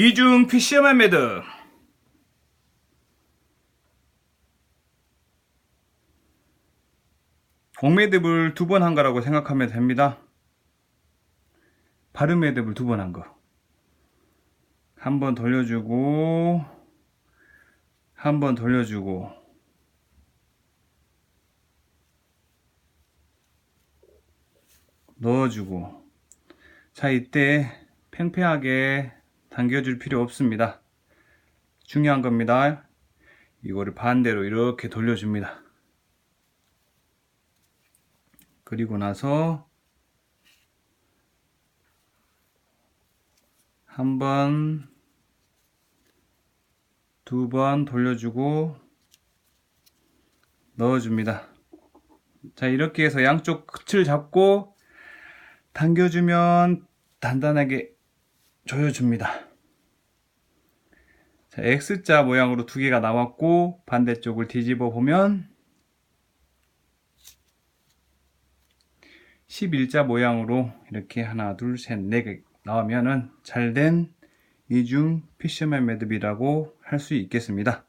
이중 피시어맨 매듭 공매듭을 두 번 한 거라고 생각하면 됩니다. 바른 매듭을 두 번 한 거. 한 번 돌려주고, 한 번 돌려주고, 넣어주고. 자, 이때 팽팽하게 당겨줄 필요 없습니다. 중요한 겁니다. 이거를 반대로 이렇게 돌려줍니다. 그리고 나서 한 번, 두 번 돌려주고 넣어줍니다. 자, 이렇게 해서 양쪽 끝을 잡고 당겨주면 단단하게 조여줍니다. 자, X자 모양으로 두 개가 나왔고 반대쪽을 뒤집어 보면 11자 모양으로 이렇게 하나, 둘, 셋, 네 개 나오면은 잘된 이중 피셔맨 매듭이라고 할 수 있겠습니다.